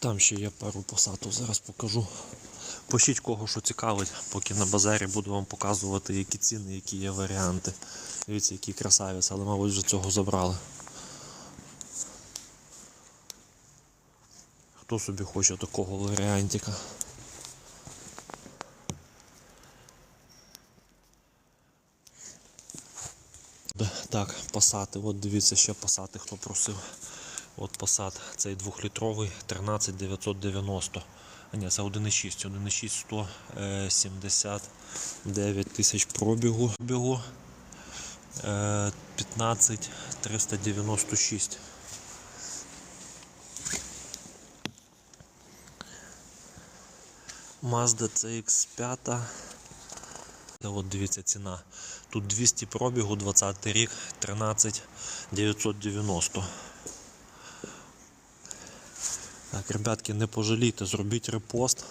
Там ще є пару посадок, зараз покажу. Пишіть кого що цікавить, поки на базарі буду вам показувати, які ціни, які є варіанти. Дивіться, який красавець, але, мабуть, вже цього забрали. Хто собі хоче такого варіантика? Так, пасати. От дивіться, ще пасати, хто просив. От пасат, цей двохлітровий 13990. А ні, це 1,6. 1,6 179 тисяч пробігу. Пробігу. Е, 15 396. Mazda CX5. Та От дивіться ціна. Тут 200 пробігу, 20 рік, 13 990. Так, ребятки, не пожалійте, зробіть репост,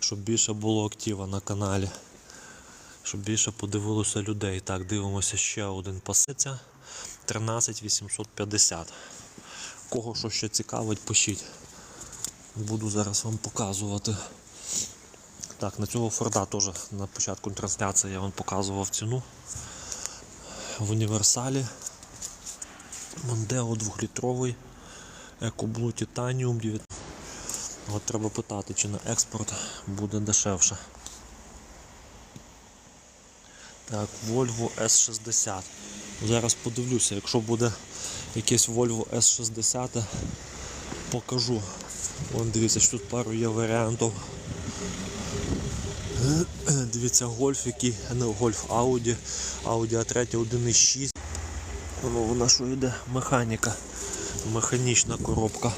щоб більше було актива на каналі. Щоб більше подивилося людей. Так, дивимося ще один пасиця. 13 850. Кого що ще цікавить, пишіть. Буду зараз вам показувати. Так, на цього Форда теж на початку трансляції я вам показував ціну. В універсалі. Мондео 2-літровий. EcoBlue Titanium 9. От треба питати, чи на експорт буде дешевше. Так, Volvo S60. Зараз подивлюся, якщо буде якесь Volvo S60, покажу. Вон дивіться, що тут пару є варіантів. Дивіться, гольф, який, не гольф Audi, Audi A3 1.6. Воно вона що йде механіка, механічна коробка.